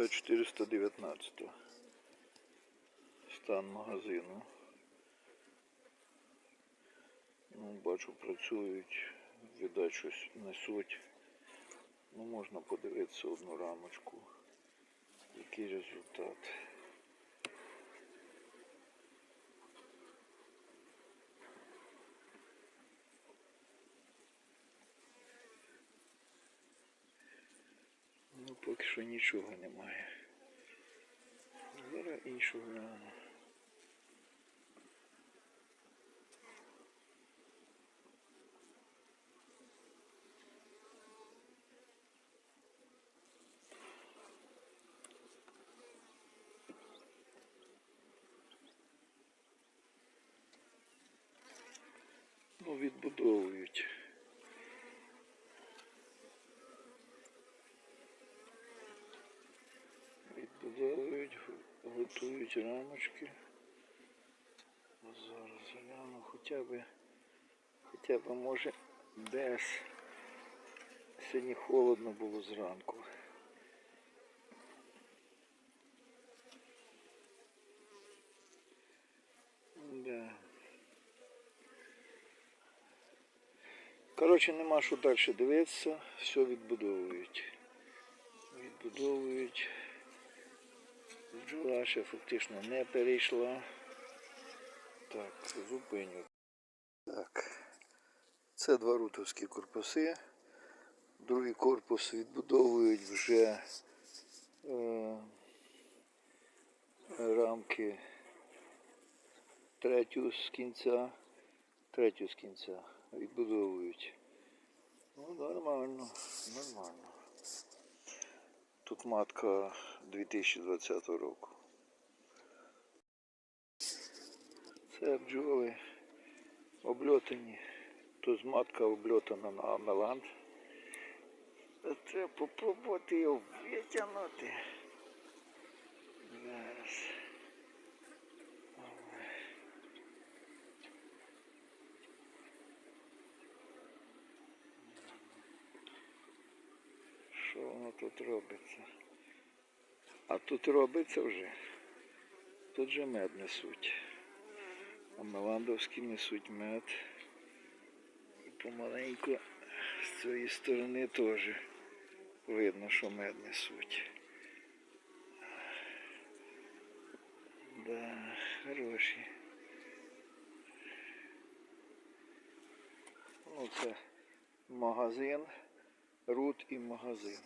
Це 419 стан магазину. Ну, бачу, працюють, видать, щось несуть. Ну, можна подивитися одну рамочку. Який результат. Ну, поки що нічого немає. Зараз іншого гляну. Ну, відбудовують. Відбудовують, готують рамочки. Зараз гляну хоча б, хоча б може без. Сьогодні холодно було зранку. Да. Коротше, нема що далі дивитися, все відбудовують. Відбудовують. Бджола ще фактично не перейшла. Так, зупиню. Так. Це два рутовські корпуси. Другий корпус відбудовують вже е, рамки третю з кінця. Третю з кінця відбудовують. Ну, нормально, нормально. Тут матка 2020 року. Це бджоли обльотані. Тут матка обльотана на амелант. Треба попробувати його витягнути. Зараз. Що воно тут робиться? А тут робиться вже. Тут же мед несуть. А меландовські несуть мед. І помаленьку з цієї сторони теж видно, що мед несуть. Да, хороші. Ну це магазин, рут і магазин.